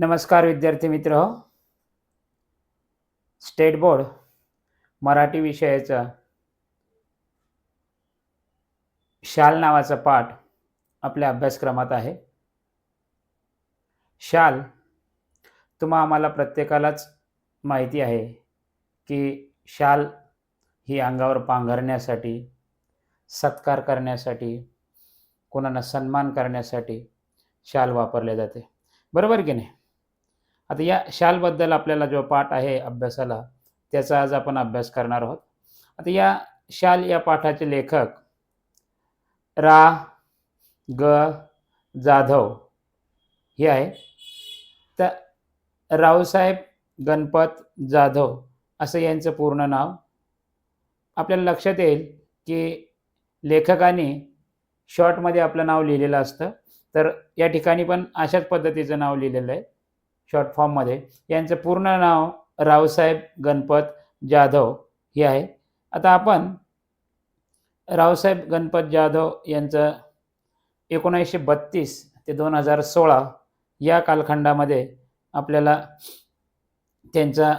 नमस्कार विद्यार्थी मित्र. हो स्टेट बोर्ड मराठी विषयाचा शाल नावाचा पाठ आपल्या अभ्यासक्रमात आहे. शाल तुम्हा आम्हाला प्रत्येकालाच माहिती आहे की शाल ही अंगावर पांघरण्यासाठी सत्कार करण्यासाठी कोणाला सन्मान करण्यासाठी शाल वापरले जाते. बरोबर की नाही? आता या शालबद्दल आपल्याला जो पाठ आहे अभ्यासाला त्याचा आज आपण अभ्यास करणार आहोत. आता या शाल या पाठाचे लेखक रा. ग. जाधव हे आहे. तर रावसाहेब गणपत जाधव असं यांचं पूर्ण नाव. आपल्याला लक्षात येईल की लेखकाने शॉर्टमध्ये आपलं नाव लिहिलेलं असतं. तर या ठिकाणी पण अशाच पद्धतीचं नाव लिहिलेलं आहे. शॉर्ट फॉर्ममध्ये यांचं पूर्ण नाव रावसाहेब गणपत जाधव हे आहे. आता आपण रावसाहेब गणपत जाधव यांचं एकोणीसशे बत्तीस ते दोन हजार सोळा या कालखंडामध्ये आपल्याला त्यांचा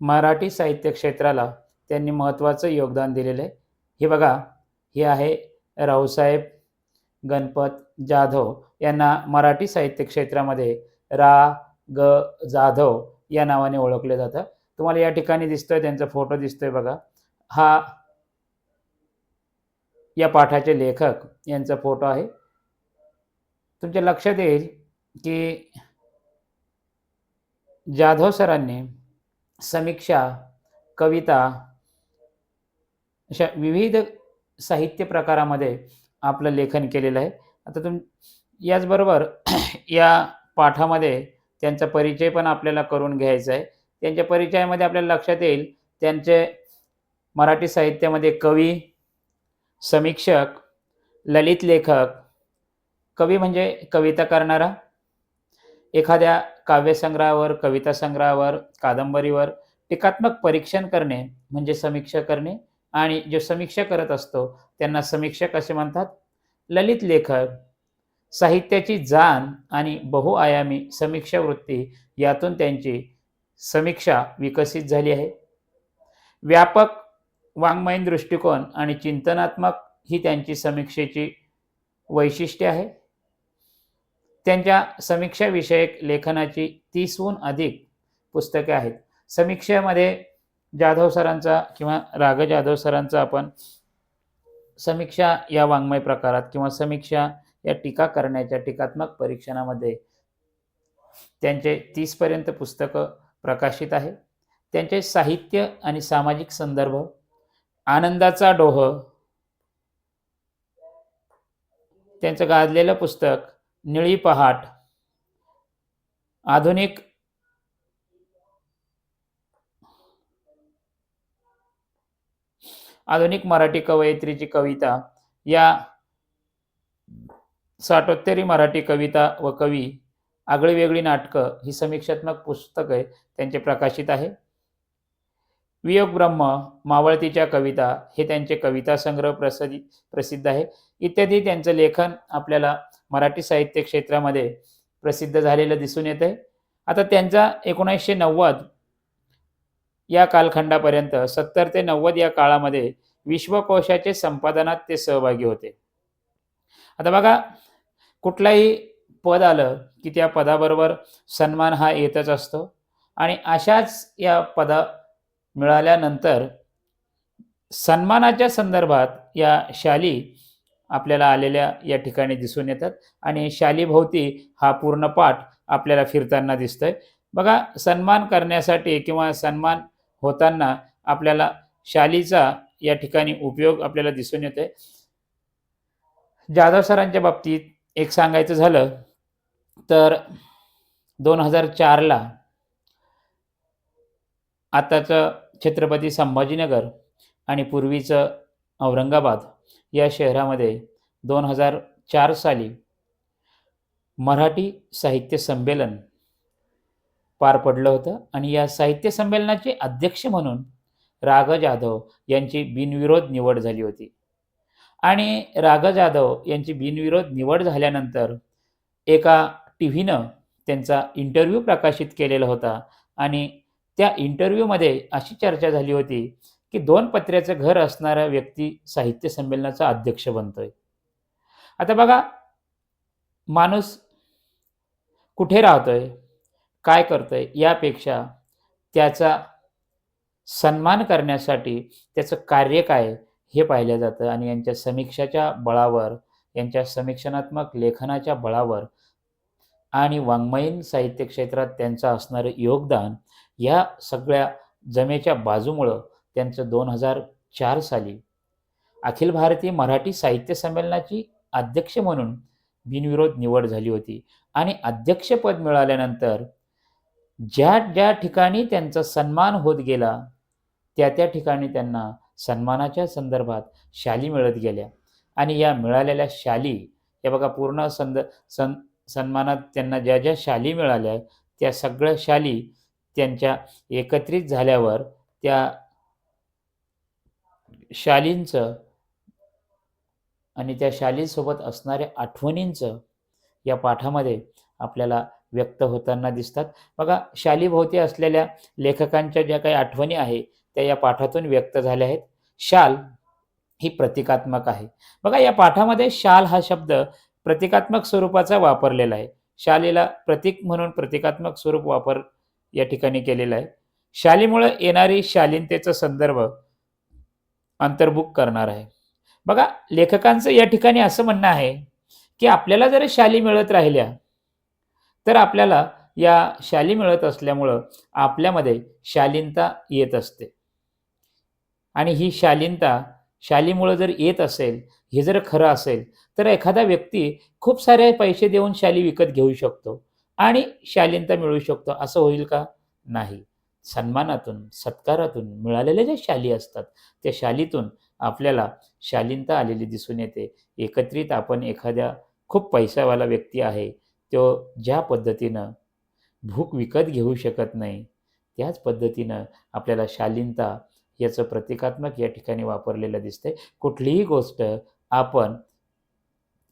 मराठी साहित्य क्षेत्राला त्यांनी महत्त्वाचं योगदान दिलेलं आहे. हे बघा हे आहे रावसाहेब गणपत जाधव यांना मराठी साहित्य क्षेत्रामध्ये रा ग जाधव या नावाने ओळखले जातात तुम्हाला या ठिकाणी दिसतोय त्यांचा फोटो दिसतोय बघा. हा या पाठाचे लेखक यांचा फोटो आहे. तुमच्या लक्षात येईल की जाधव सरांनी समीक्षा कविता अशा विविध साहित्य प्रकारामध्ये आपलं लेखन केलेलं आहे. आता तुम याचबरोबर या पाठामध्ये त्यांचा परिचय पण आपल्याला करून घ्यायचा आहे. त्यांच्या परिचयामध्ये आपल्याला लक्षात येईल त्यांचे मराठी साहित्यामध्ये कवी समीक्षक ललित लेखक कवी म्हणजे कविता करणारा एखाद्या काव्यसंग्रहावर कविता संग्रहावर कादंबरीवर टीकात्मक परीक्षण करणे म्हणजे समीक्षा करणे आणि जो समीक्षा करत असतो त्यांना समीक्षक असे म्हणतात. ललित लेखक साहित्याची जाण आणि बहुआयामी समीक्षा वृत्ती यातून त्यांची समीक्षा विकसित झाली आहे. व्यापक वाङ्मयीन दृष्टिकोन आणि चिंतनात्मक ही त्यांची समीक्षेची वैशिष्ट्ये आहे. त्यांच्या समीक्षाविषयक लेखनाची तीसहून अधिक पुस्तके आहेत. समीक्षेमध्ये जाधव सरांचा किंवा राग जाधव सरांचा आपण समीक्षा या वाङ्मय प्रकारात किंवा समीक्षा या टीका करण्याच्या टीकात्मक परीक्षणामध्ये त्यांचे तीसपर्यंत पुस्तकं प्रकाशित आहे. त्यांचे साहित्य आणि सामाजिक संदर्भ आनंदाचा डोह त्यांचं गाजलेलं पुस्तक निळी पहाट आधुनिक आधुनिक मराठी कवयित्रीची कविता या साठोत्तरी मराठी कविता व कवी आगळीवेगळी नाटकं ही समीक्षात्मक पुस्तके त्यांचे प्रकाशित आहे. वियोग ब्रह्म मावळतीच्या कविता हे त्यांचे कविता संग्रह प्रसिद्ध प्रसिद्ध आहे. इत्यादी त्यांचं लेखन आपल्याला मराठी साहित्य क्षेत्रामध्ये प्रसिद्ध झालेलं दिसून येत आहे आता त्यांचा एकोणीसशे नव्वद या कालखंडापर्यंत सत्तर ते नव्वद या काळामध्ये विश्वकोशाचे संपादनात ते सहभागी होते. आता बघा कुठलाही पद आलं की त्या पदाबरोबर सन्मान हा येतच असतो. आणि अशाच या पदा मिळाल्यानंतर सन्मानाच्या संदर्भात या शाली आपल्याला आलेल्या या ठिकाणी दिसून येतात. आणि शालीभोवती हा पूर्ण पाठ आपल्याला फिरताना दिसतोय. बघा सन्मान करण्यासाठी किंवा सन्मान होताना आपल्याला शालीचा या ठिकाणी उपयोग आपल्याला दिसून येतोय. जाधव सरांच्या बाबतीत एक सांगायचं झालं तर दोन हजार चारला आताचं छत्रपती संभाजीनगर आणि पूर्वीचं औरंगाबाद या शहरामध्ये दोन हजार चार साली मराठी साहित्य संमेलन पार पडलं होतं. आणि या साहित्य संमेलनाचे अध्यक्ष म्हणून राग जाधव यांची बिनविरोध निवड झाली होती. आणि राग जाधव यांची बिनविरोध निवड झाल्यानंतर एका टी व्हीनं त्यांचा इंटरव्ह्यू प्रकाशित केलेला होता. आणि त्या इंटरव्ह्यूमध्ये अशी चर्चा झाली होती की दोन पत्र्याचं घर असणारा व्यक्ती साहित्य संमेलनाचा अध्यक्ष बनतोय. आता बघा माणूस कुठे राहतोय काय करतोय यापेक्षा त्याचा सन्मान करण्यासाठी त्याचं कार्य काय हे पाहिलं जातं. आणि यांच्या समीक्षाच्या बळावर यांच्या समीक्षणात्मक लेखनाच्या बळावर आणि वाङ्मयीन साहित्य क्षेत्रात त्यांचं असणारं योगदान या सगळ्या जमेच्या बाजूमुळं त्यांचं दोन हजार चार साली अखिल भारतीय मराठी साहित्य संमेलनाची अध्यक्ष म्हणून बिनविरोध निवड झाली होती. आणि अध्यक्षपद मिळाल्यानंतर ज्या ज्या ठिकाणी त्यांचा सन्मान होत गेला त्या त्या ठिकाणी त्यांना सन्मानाच्या संदर्भात शाली मिळत गेल्या. आणि या मिळालेल्या शाली या बघा पूर्ण संद सन सन्मानात त्यांना ज्या ज्या शाली मिळाल्या त्या सगळ्या शाली त्यांच्या एकत्रित झाल्यावर त्या शालींचं आणि त्या शालीसोबत असणाऱ्या आठवणींचं या पाठामध्ये आपल्याला व्यक्त होताना दिसतात. बघा शालीभोवती असलेल्या लेखकांच्या ज्या काही आठवणी आहे त्या या पाठातून व्यक्त झाल्या आहेत. शाल ही प्रतिकात्मक आहे. बघा या पाठामध्ये शाल हा शब्द प्रतिकात्मक स्वरूपाचा वापरलेला आहे. शालीला प्रतीक म्हणून प्रतिकात्मक स्वरूप वापर या ठिकाणी केलेला आहे. शालीमुळे येणारी शालीनतेचा संदर्भ अंतर्भुक करणार आहे. बघा लेखकांचं या ठिकाणी असं म्हणणं आहे की आपल्याला जर शाली मिळत राहिल्या तर आपल्याला या शाली मिळत असल्यामुळं आपल्यामध्ये शालीनता येत असते. आणि ही शालीनता शालीमुळं जर येत असेल हे जर खरं असेल तर एखादा व्यक्ती खूप सारे पैसे देऊन शाली विकत घेऊ शकतो आणि शालीनता मिळू शकतो. असं होईल का? नाही. सन्मानातून सत्कारातून मिळालेल्या ज्या शाली असतात त्या शालीतून आपल्याला शालीनता आलेली दिसून येते. एकत्रित आपण एखाद्या खूप पैसावाला व्यक्ती आहे तो ज्या पद्धतीनं भूक विकत घेऊ शकत नाही त्याच पद्धतीनं आपल्याला शालीनता याचं प्रतिकात्मक या ठिकाणी वापरलेलं दिसते कुठलीही गोष्ट आपण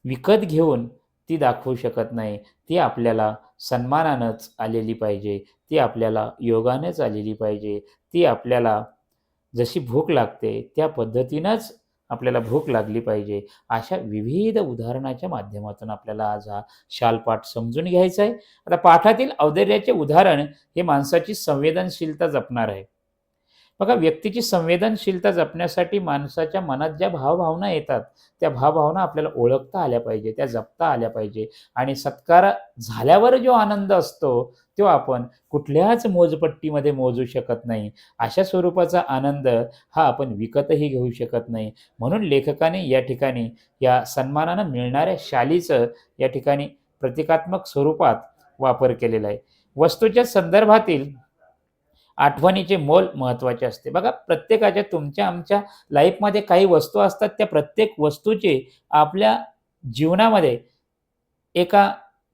विकत घेऊन ती दाखवू शकत नाही. ती आपल्याला सन्मानानंच आलेली पाहिजे. ती आपल्याला योगानेच आलेली पाहिजे. ती आपल्याला जशी भूक लागते त्या पद्धतीनंच आपल्याला भूक लागली पाहिजे. अशा विविध उदाहरणाच्या माध्यमातून आपल्याला आज हा शालपाठ समजून घ्यायचा आहे आता पाठातील औदर्याचे उदाहरण हे माणसाची संवेदनशीलता जपणार आहे. बघा व्यक्तीची संवेदनशीलता जपण्यासाठी माणसाच्या मनात ज्या भावभावना येतात त्या भावभावना आपल्याला ओळखता आल्या पाहिजे त्या जपता आल्या पाहिजे. आणि सत्कार झाल्यावर जो आनंद असतो तो आपण कुठल्याच मोजपट्टीमध्ये मोजू शकत नाही. अशा स्वरूपाचा आनंद हा आपण विकतही घेऊ शकत नाही. म्हणून लेखकाने या ठिकाणी या सन्मानानं मिळणाऱ्या शालीचं या ठिकाणी प्रतिकात्मक स्वरूपात वापर केलेला आहे. वस्तूच्या संदर्भातील आठवणीचे मोल महत्त्वाचे असते. बघा प्रत्येकाच्या तुमच्या आमच्या लाईफमध्ये काही वस्तू असतात त्या प्रत्येक वस्तूची आपल्या जीवनामध्ये एका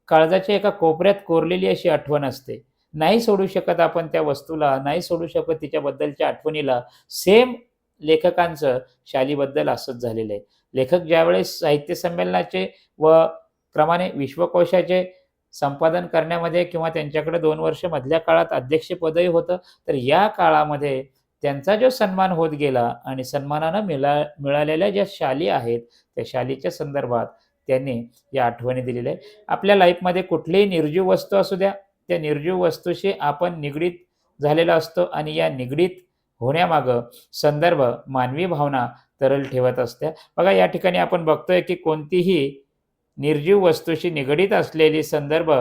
काळजाच्या एका कोपऱ्यात कोरलेली अशी आठवण असते. नाही सोडू शकत आपण त्या वस्तूला नाही सोडू शकत तिच्याबद्दलच्या आठवणीला. सेम लेखकांचं शालीबद्दल असंच झालेलं आहे. लेखक ज्यावेळेस साहित्य संमेलनाचे व क्रमाने विश्वकोशाचे संपादन करण्यामध्ये किंवा त्यांच्याकडे दोन वर्ष मधल्या काळात अध्यक्षपदही होतं तर या काळामध्ये त्यांचा जो सन्मान होत गेला आणि सन्मानानं मिळा मिळालेल्या ज्या शाली आहेत त्या शालीच्या संदर्भात त्यांनी या आठवणी दिलेल्या आहे आपल्या लाईफमध्ये कुठलीही निर्जीव वस्तू असू द्या त्या निर्जीव वस्तूशी आपण निगडीत झालेला असतो आणि या निगडीत होण्यामागं संदर्भ मानवी भावना तरल ठेवत असत्या. बघा या ठिकाणी आपण बघतोय की कोणतीही निर्जीव वस्तूशी निगडीत असलेली संदर्भ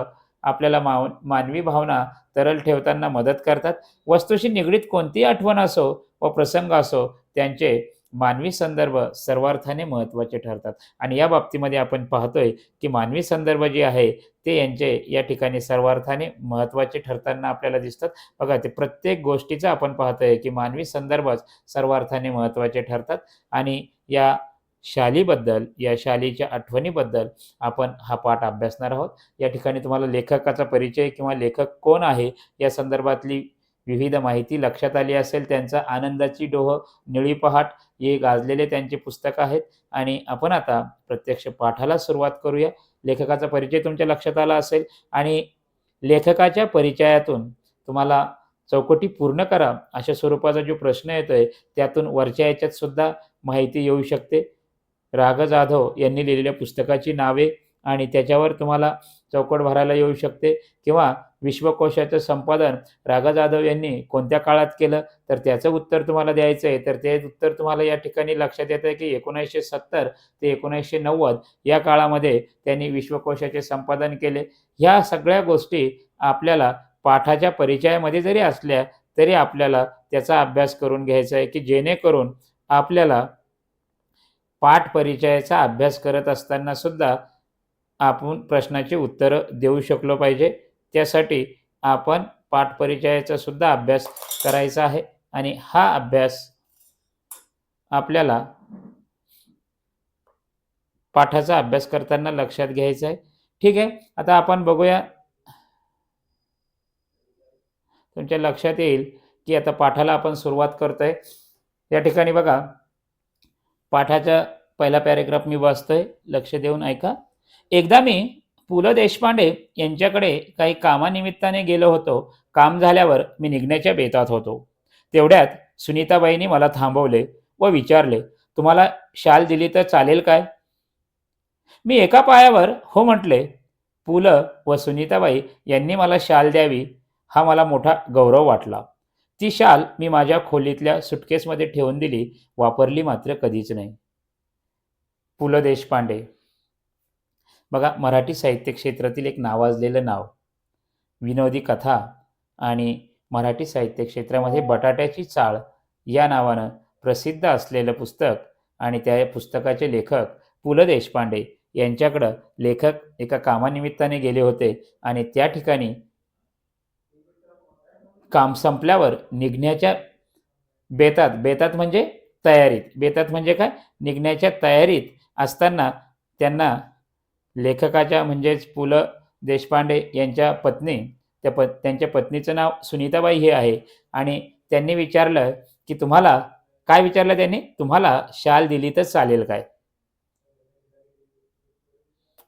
आपल्याला माव मानवी भावना तरल ठेवताना मदत करतात. वस्तूशी निगडीत कोणतीही आठवण असो व प्रसंग असो त्यांचे मानवी संदर्भ सर्वार्थाने महत्त्वाचे ठरतात. आणि या बाबतीमध्ये आपण पाहतोय की मानवी संदर्भ जे आहे ते यांचे या ठिकाणी सर्वार्थाने महत्त्वाचे ठरताना आपल्याला दिसतात. बघा ते प्रत्येक गोष्टीचं आपण पाहतोय की मानवी संदर्भच सर्वार्थाने महत्त्वाचे ठरतात. आणि या शालीबद्दल या शालीच्या आठवणीबद्दल आपण हा पाठ अभ्यासणार आहोत. या ठिकाणी तुम्हाला लेखकाचा परिचय किंवा लेखक कोण आहे या संदर्भातली विविध माहिती लक्षात आली असेल. त्यांचा आनंदाची डोह निळी पहाट हे गाजलेले त्यांचे पुस्तक आहेत. आणि आपण आता प्रत्यक्ष पाठाला सुरुवात करूया. लेखकाचा परिचय तुमच्या लक्षात आला असेल. आणि लेखकाच्या परिचयातून तुम्हाला चौकटी पूर्ण करा अशा स्वरूपाचा जो प्रश्न येतोय त्यातून वरच्या याच्यात सुद्धा माहिती येऊ शकते. राग जाधव यांनी लिहिलेल्या पुस्तकाची नावे आणि त्याच्यावर तुम्हाला चौकट भरायला येऊ शकते. किंवा विश्वकोशाचं संपादन रागा जाधव यांनी कोणत्या काळात केलं? तर त्याचं उत्तर तुम्हाला द्यायचं आहे. तर ते उत्तर तुम्हाला या ठिकाणी लक्षात येतं आहे की एकोणीसशे सत्तर ते एकोणीसशे नव्वद या काळामध्ये त्यांनी विश्वकोशाचे संपादन केले. ह्या सगळ्या गोष्टी आपल्याला पाठाच्या परिचयामध्ये जरी असल्या तरी आपल्याला त्याचा अभ्यास करून घ्यायचा आहे की जेणेकरून आपल्याला पाठ परिचयाचा अभ्यास करत असताना सुद्धा आपण प्रश्नाची उत्तरं देऊ शकलो पाहिजे. त्यासाठी आपण पाठ परिचयाचा सुद्धा अभ्यास करायचा आहे आणि हा अभ्यास आपल्याला पाठाचा अभ्यास करताना लक्षात घ्यायचा आहे. ठीक आहे आता आपण बघूया. तुमच्या लक्षात येईल की आता पाठाला आपण सुरुवात करतोय. या ठिकाणी बघा. पाठाचा पहिला पॅरेग्राफ मी वाचतोय. लक्ष देऊन ऐका. एकदा मी पु ल देशपांडे यांच्याकडे काही कामानिमित्ताने गेलो होतो. काम झाल्यावर मी निघण्याच्या बेतात होतो. तेवढ्यात सुनीताबाईंनी मला थांबवले व विचारले तुम्हाला शाल दिली तर चालेल काय? मी एका पायावर हो म्हटले पु ल व सुनीताबाई यांनी मला शाल द्यावी. हा मला मोठा गौरव वाटला. ती शाल मी माझ्या खोलीतल्या सुटकेसमध्ये ठेवून दिली वापरली मात्र कधीच नाही. पु ल देशपांडे. बघा मराठी साहित्य क्षेत्रातील एक नावाजलेलं नाव विनोदी कथा आणि मराठी साहित्य क्षेत्रामध्ये बटाट्याची चाळ या नावानं प्रसिद्ध असलेलं पुस्तक आणि त्या पुस्तकाचे लेखक पु ल देशपांडे यांच्याकडं लेखक एका कामानिमित्ताने गेले होते आणि त्या ठिकाणी काम संपल्यावर निघण्याच्या बेतात बेतात म्हणजे तयारीत. बेतात म्हणजे काय? निघण्याच्या तयारीत असताना त्यांना लेखकाच्या म्हणजेच पु ल देशपांडे यांच्या पत्नी त्या प त्यांच्या पत्नीचं नाव सुनीताबाई हे आहे. आणि त्यांनी विचारलं की तुम्हाला काय विचारलं त्यांनी? तुम्हाला शाल दिली तर चालेल काय?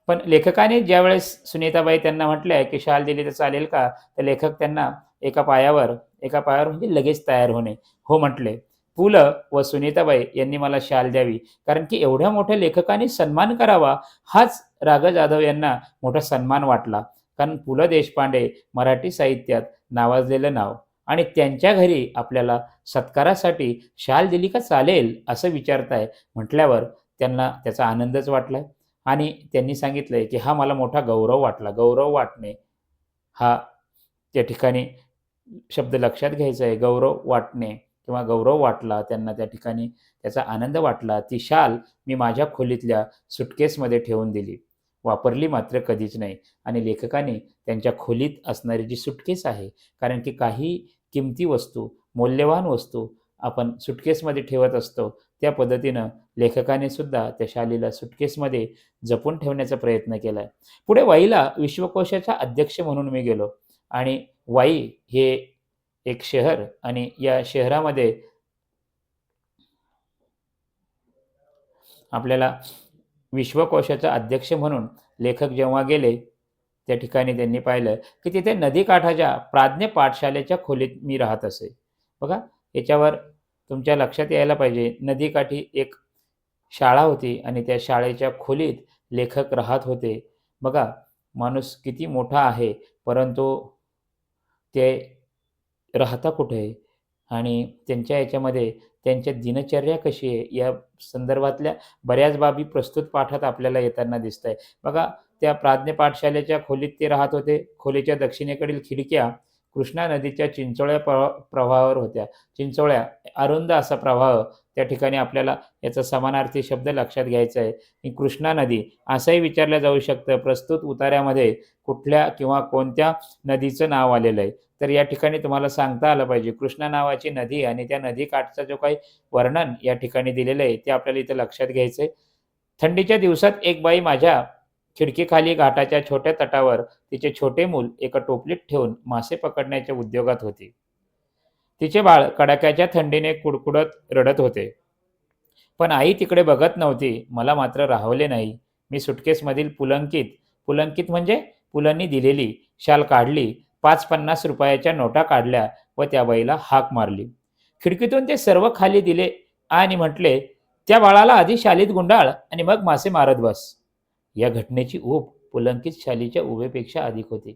पण लेखकाने ज्यावेळेस सुनीताबाई त्यांना म्हटलंय की शाल दिली तर चालेल का? तर लेखक त्यांना एका पायावर एका पायावर म्हणजे लगेच तयार होणे. हो म्हटले पु ल व सुनीताबाई यांनी मला शाल द्यावी. कारण की एवढ्या मोठ्या लेखकाने सन्मान करावा हाच राग जाधव यांना मोठा सन्मान वाटला. कारण पु ल देशपांडे मराठी साहित्यात नावाजलेलं नाव आणि त्यांच्या घरी आपल्याला सत्कारासाठी शाल दिली का चालेल असं विचारताय म्हटल्यावर त्यांना त्याचा आनंदच वाटला आणि त्यांनी सांगितलंय की हा मला मोठा गौरव वाटला. गौरव वाटणे हा त्या ठिकाणी शब्द लक्षात घ्यायचा आहे. गौरव वाटणे किंवा गौरव वाटला त्यांना त्या ठिकाणी त्याचा आनंद वाटला ती शाल मी माझ्या खोलीतल्या सुटकेसमध्ये ठेवून दिली. वापरली मात्र कधीच नाही आणि लेखकाने त्यांच्या खोलीत असणारी जी सुटकेस आहे कारण की काही किमती वस्तू मौल्यवान वस्तू आपण सुटकेसमध्ये ठेवत असतो त्या पद्धतीनं लेखकाने सुद्धा त्या शालीला सुटकेसमध्ये जपून ठेवण्याचा प्रयत्न केला आहे पुढे वाईला विश्वकोशाचा अध्यक्ष म्हणून मी गेलो. आणि वाई हे एक शहर आणि या शहरामध्ये आपल्याला विश्वकोशाचा अध्यक्ष म्हणून लेखक जेव्हा गेले त्या ठिकाणी त्यांनी पाहिलं की तिथे नदीकाठाच्या प्राज्ञ पाठशालेच्या खोलीत मी राहत असे. बघा याच्यावर तुमच्या लक्षात यायला पाहिजे. नदीकाठी एक शाळा होती आणि त्या शाळेच्या खोलीत लेखक राहत होते. बघा माणूस किती मोठा आहे परंतु ते राहता कुठे? आहे आणि त्यांच्या याच्यामध्ये त्यांच्या दिनचर्या कशी आहे? या संदर्भातल्या बऱ्याच बाबी प्रस्तुत पाठात आपल्याला येताना दिसत आहे बघा त्या प्राज्ञ पाठशालेच्या खोलीत ते राहत होते. खोलीच्या दक्षिणेकडील खिडक्या कृष्णा नदीच्या चिंचोळ्या प्र प्रवाहावर होत्या. चिंचोळ्या अरुंद असा प्रवाह त्या ठिकाणी आपल्याला याचा समानार्थी शब्द लक्षात घ्यायचा आहे. की कृष्णा नदी असंही विचारलं जाऊ शकतं. प्रस्तुत उतार्यामध्ये कुठल्या किंवा कोणत्या नदीचं नाव आलेलं आहे? तर या ठिकाणी तुम्हाला सांगता आलं पाहिजे. कृष्णा नावाची नदी आणि त्या नदी काठचा जो काही वर्णन या ठिकाणी दिलेलं आहे ते आपल्याला इथं लक्षात घ्यायचं आहे. थंडीच्या दिवसात एक बाई माझ्या खिडकीखाली घाटाच्या छोट्या तटावर तिचे छोटे मूल एका टोपलीत ठेवून मासे पकडण्याच्या उद्योगात होती. तिचे बाळ कडाक्याच्या थंडीने कुडकुडत रडत होते. पण आई तिकडे बघत नव्हती. मला मात्र राहवले नाही. मी सुटकेसमधील पुलंकित पुलंकित म्हणजे पुलंनी दिलेली शाल काढली पाच पन्नास रुपयाच्या नोटा काढल्या व त्या बाईला हाक मारली. खिडकीतून ते सर्व खाली दिले आणि म्हटले त्या बाळाला आधी शालीत गुंडाळ आणि मग मासे मारत बस. या घटनेची ऊब पुलंकित शालीच्या उभेपेक्षा अधिक होती.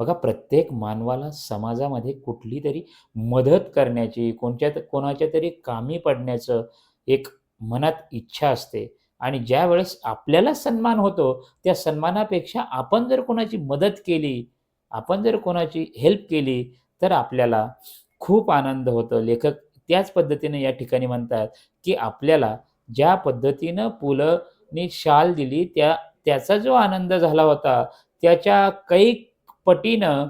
बघा प्रत्येक मानवाला समाजामध्ये कुठली तरी मदत करण्याची कोणत्या कोणाच्या तरी कामी पडण्याचं एक मनात इच्छा असते. आणि ज्या वेळेस आपल्याला सन्मान होतो त्या सन्मानापेक्षा आपण जर कोणाची मदत केली आपण जर कोणाची हेल्प केली तर आपल्याला खूप आनंद होतो. लेखक त्याच पद्धतीने या ठिकाणी म्हणतात की आपल्याला ज्या पद्धतीनं पुलंनी शाल दिली त्या त्याचा जो आनंद झाला होता त्याच्या कैक पटीनं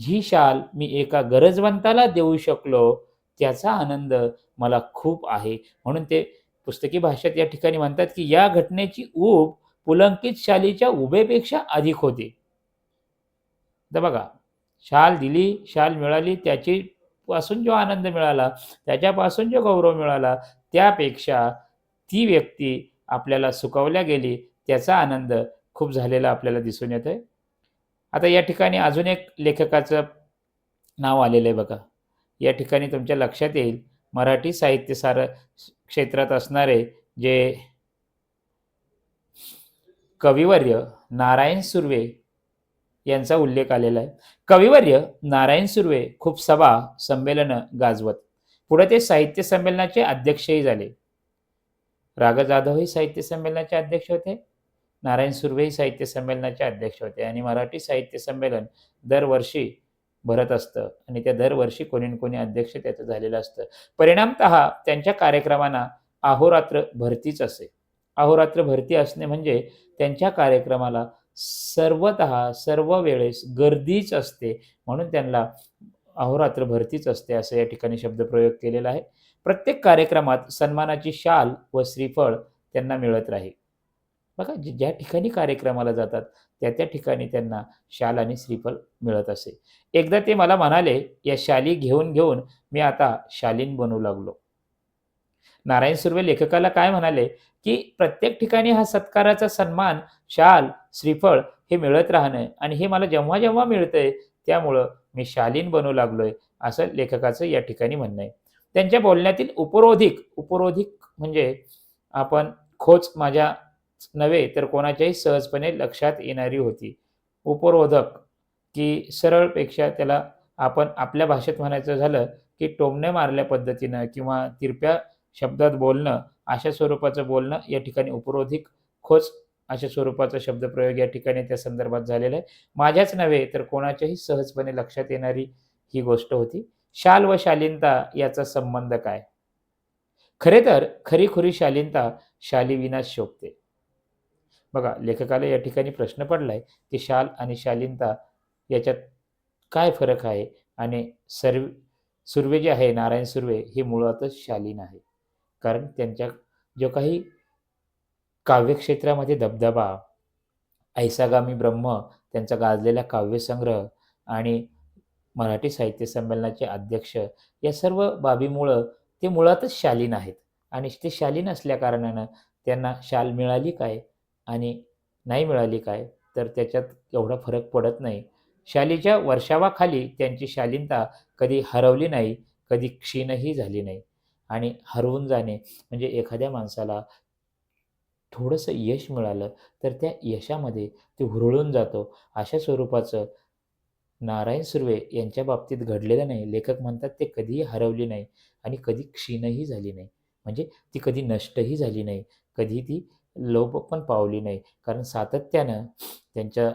ही शाल मी एका गरजवंताला देऊ शकलो त्याचा आनंद मला खूप आहे. म्हणून ते पुस्तकी भाषेत या ठिकाणी म्हणतात की या घटनेची ऊब पुलंकित शालीच्या उभेपेक्षा अधिक होती. तर बघा शाल दिली शाल मिळाली त्याची पासून जो आनंद मिळाला त्याच्यापासून जो गौरव मिळाला त्यापेक्षा ती व्यक्ती आपल्याला सुकवल्या गेली त्याचा आनंद खूप झालेला आपल्याला दिसून येत आहे आता या ठिकाणी अजून एक लेखकाचं नाव आलेलं आहे बघा. या ठिकाणी तुमच्या लक्षात येईल मराठी साहित्य सार क्षेत्रात असणारे जे कविवर्य नारायण सुर्वे यांचा उल्लेख आलेला आहे. कविवर्य नारायण सुर्वे खूप सभा संमेलनं गाजवत. पुढे ते साहित्य संमेलनाचे अध्यक्षही झाले. राग जाधवही साहित्य संमेलनाचे अध्यक्ष होते. नारायण सुर्वेही साहित्य संमेलनाचे अध्यक्ष होते आणि मराठी साहित्य संमेलन दरवर्षी भरत असतं आणि त्या दरवर्षी कोणी कोणी अध्यक्ष त्याचं झालेलं असतं. परिणामत त्यांच्या कार्यक्रमांना अहोरात्र भरतीच असे. अहोरात्र भरती असणे म्हणजे त्यांच्या कार्यक्रमाला सर्वत सर्व वेळेस गर्दीच असते म्हणून त्यांना अहोरात्र भरतीच असते असं या ठिकाणी शब्दप्रयोग केलेला आहे. प्रत्येक कार्यक्रमात सन्मानाची शाल व श्रीफळ त्यांना मिळत राहील. बघा ज्या ठिकाणी कार्यक्रमाला जातात त्या त्या ठिकाणी त्यांना शाल आणि श्रीफळ मिळत असे. एकदा ते मला म्हणाले या शाली घेऊन घेऊन मी आता शालीन बनू लागलो. नारायण सुर्वे लेखकाला काय म्हणाले की प्रत्येक ठिकाणी हा सत्काराचा सन्मान शाल श्रीफळ हे मिळत राहणं आणि हे मला जेव्हा जेव्हा मिळतंय त्यामुळं मी शालीन बनू लागलोय असं लेखकाचं या ठिकाणी म्हणणं आहे. त्यांच्या बोलण्यातील उपरोधिक उपरोधिक म्हणजे आपण खोच माझ्या नव्हे तर कोणाच्याही सहजपणे लक्षात येणारी होती. उपरोधक की सरळपेक्षा त्याला आपण आपल्या भाषेत म्हणायचं झालं की टोमणे मारल्या पद्धतीनं किंवा तिरप्या शब्दात बोलणं अशा स्वरूपाचं बोलणं या ठिकाणी उपरोधिक खोच अशा स्वरूपाचा शब्दप्रयोग या ठिकाणी त्या संदर्भात झालेला आहे. माझ्याच नव्हे तर कोणाच्याही सहजपणे लक्षात येणारी ही गोष्ट होती. शाल व शालीनता याचा संबंध काय? खरे तर खरीखुरी शालीनता शालीविनाच शोभते. बघा लेखकाला या ठिकाणी प्रश्न पडलाय की शाल आणि शालीनता याच्यात काय फरक आहे? आणि सर्व सुर्वे जे आहे नारायण सुर्वे हे मुळातच शालीन आहे. कारण त्यांच्या जो काही काव्यक्षेत्रामध्ये दबदबा ऐसागामी ब्रह्म त्यांचा गाजलेला काव्यसंग्रह आणि मराठी साहित्य संमेलनाचे अध्यक्ष या सर्व बाबीमुळं ते मुळातच शालीन आहेत. आणि ते शालीन असल्या कारणानं त्यांना शाल मिळाली काय? आणि नाही मिळाली काय तर त्याच्यात एवढा फरक पडत नाही. शालीच्या वर्षावाखाली त्यांची शालीनता कधी हरवली नाही कधी क्षीणही झाली नाही. आणि हरवून जाणे म्हणजे एखाद्या माणसाला थोडंसं यश मिळालं तर त्या यशामध्ये ते हुरळून जातो. अशा स्वरूपाचं नारायण सुर्वे यांच्या बाबतीत घडलेलं नाही. लेखक म्हणतात ते कधीही हरवली नाही आणि कधी क्षीणही झाली नाही. म्हणजे ती कधी नष्टही झाली नाही. कधी ती लोप पण पावली नाही. कारण सातत्यानं त्यांच्या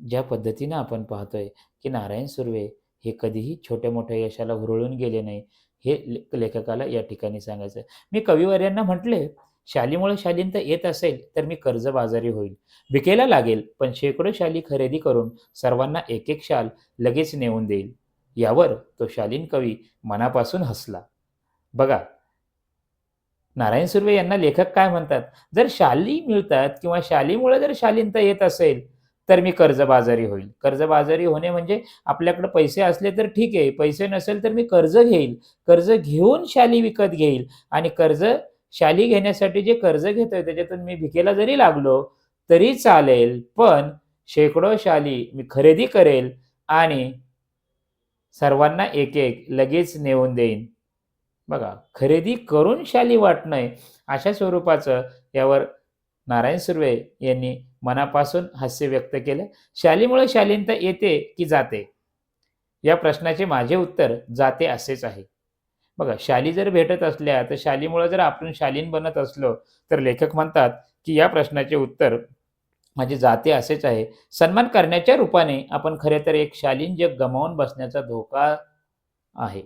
ज्या पद्धतीनं आपण पाहतोय की नारायण सुर्वे हे कधीही छोट्या मोठ्या यशाला हुरळून गेले नाही हे लेखकाला या ठिकाणी सांगायचं मी कविवर्यांना म्हटले शालीमुळे शालींत येत असेल तर मी कर्जबाजारी होईल. विकेला लागेल पण शेकडो शाली खरेदी करून सर्वांना एक एक शाल लगेच नेऊन देईल. यावर तो शालीन कवी मनापासून हसला. बघा नारायण सुर्वे यांना लेखक काय म्हणतात? जर शाली मिळतात किंवा शालीमुळे जर शालीनता येत असेल तर मी कर्जबाजारी होईल. कर्जबाजारी होणे म्हणजे आपल्याकडे पैसे असले तर ठीक आहे पैसे नसेल तर मी कर्ज घेईल. कर्ज घेऊन शाली विकत घेईल आणि कर्ज शाली घेण्यासाठी जे कर्ज घेतोय त्याच्यातून मी भिकेला जरी लागलो तरी चालेल पण शेकडो शाली मी खरेदी करेल आणि सर्वांना एक एक लगेच नेऊन देईन. बघा खरेदी करून शाली वाटणं अशा स्वरूपाचं यावर नारायण सुर्वे यांनी मनापासून हास्य व्यक्त केलं. शालीमुळे शालीनता येते की जाते? या प्रश्नाचे माझे उत्तर जाते असेच आहे. बघा शाली जर भेटत असल्या तर शालीमुळे जर आपण शालीन बनत असलो तर लेखक म्हणतात की या प्रश्नाचे उत्तर माझे जाते असेच आहे. सन्मान करण्याच्या रूपाने आपण खरे तर एक शालीन जग गमावून बसण्याचा धोका आहे.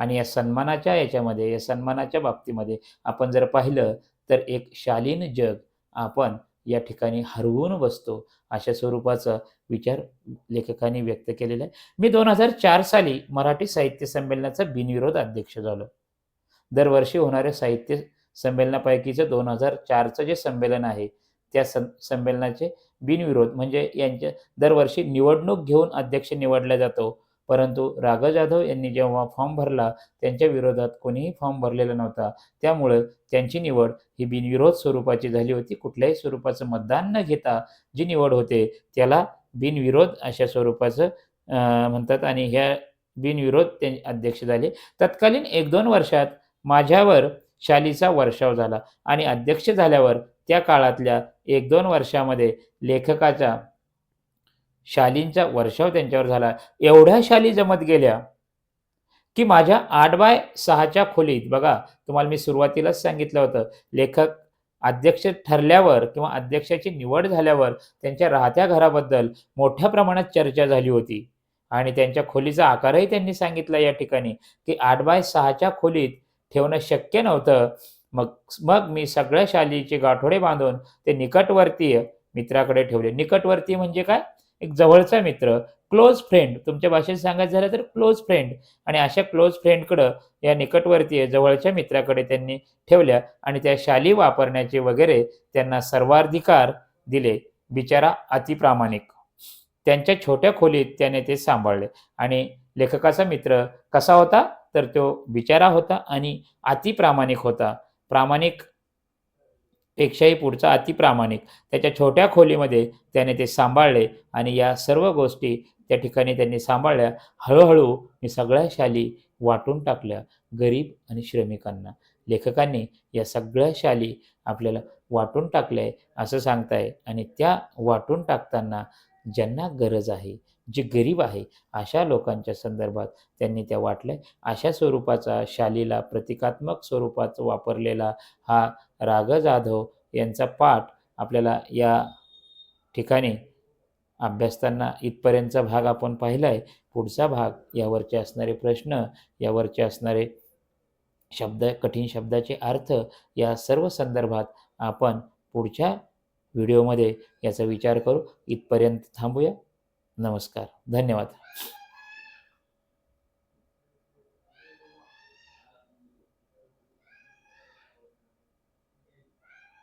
आणि या सन्मानाच्या याच्यामध्ये या सन्मानाच्या बाबतीमध्ये आपण जर पाहिलं तर एक शालीन जग आपण या ठिकाणी हरवून बसतो अशा स्वरूपाचा विचार लेखकांनी व्यक्त केलेला आहे. मी दोन हजार चार साली मराठी साहित्य संमेलनाचा बिनविरोध अध्यक्ष झालो. दरवर्षी होणाऱ्या साहित्य संमेलनापैकीचं दोन हजार चारचं जे संमेलन आहे त्या सं संमेलनाचे बिनविरोध म्हणजे यांच्या दरवर्षी निवडणूक घेऊन अध्यक्ष निवडला जातो. परंतु राघव जाधव यांनी जेव्हा फॉर्म भरला त्यांच्या विरोधात कोणीही फॉर्म भरलेला नव्हता. त्यामुळं त्यांची निवड ही बिनविरोध स्वरूपाची झाली होती. कुठल्याही स्वरूपाचं मतदान न घेता जी निवड होते त्याला बिनविरोध अशा स्वरूपाचं म्हणतात आणि ह्या बिनविरोध ते अध्यक्ष झाले. तत्कालीन एक दोन वर्षात माझ्यावर शालीचा वर्षाव झाला आणि अध्यक्ष झाल्यावर त्या काळातल्या एक दोन वर्षामध्ये लेखकाचा शालींचा वर्षाव त्यांच्यावर झाला. एवढ्या शाली जमत गेल्या की माझ्या आठ बाय सहाच्या खोलीत बघा तुम्हाला मी सुरुवातीलाच सांगितलं होतं लेखक अध्यक्ष ठरल्यावर किंवा अध्यक्षाची निवड झाल्यावर त्यांच्या राहत्या घराबद्दल मोठ्या प्रमाणात चर्चा झाली होती. आणि त्यांच्या खोलीचा आकारही त्यांनी सांगितला या ठिकाणी की आठ बाय सहाच्या खोलीत ठेवणं शक्य नव्हतं. मग मग मी सगळ्या शालीचे गाठोडे बांधून ते निकटवर्तीय मित्राकडे ठेवले. निकटवर्तीय म्हणजे काय? एक जवळचा मित्र क्लोज फ्रेंड तुमच्या भाषेत सांगायचं झालं तर क्लोज फ्रेंड आणि अशा क्लोज फ्रेंडकडं या निकटवर्तीय जवळच्या मित्राकडे त्यांनी ठेवल्या आणि त्या शाली वापरण्याचे वगैरे त्यांना सर्वाधिकार दिले. बिचारा अतिप्रामाणिक त्यांच्या छोट्या खोलीत त्याने ते सांभाळले. आणि लेखकाचा मित्र कसा होता? तर तो बिचारा होता आणि अतिप्रामाणिक होता. प्रामाणिक पेक्षाही पुढचा अतिप्रामाणिक त्याच्या छोट्या खोलीमध्ये त्याने ते सांभाळले आणि या सर्व गोष्टी त्या ठिकाणी त्यांनी सांभाळल्या. हळूहळू मी सगळ्या शाली वाटून टाकल्या गरीब आणि श्रमिकांना. लेखकांनी या सगळ्या शाली आपल्याला वाटून टाकल्या आहे असं सांगताय. आणि त्या वाटून टाकताना ज्यांना गरज आहे जे गरीब आहे अशा लोकांच्या संदर्भात त्यांनी त्या वाटल्या. अशा स्वरूपाचा शालीला प्रतिकात्मक स्वरूपात वापरलेला हा राग जाधव यांचा पाठ आपल्याला या ठिकाणी अभ्यासताना इथपर्यंतचा भाग आपण पाहिला आहे पुढचा भाग यावरचे असणारे प्रश्न यावरचे असणारे शब्द कठीण शब्दाचे अर्थ या सर्व संदर्भात आपण पुढच्या व्हिडिओमध्ये याचा विचार करू. इथपर्यंत थांबूया. नमस्कार. धन्यवाद.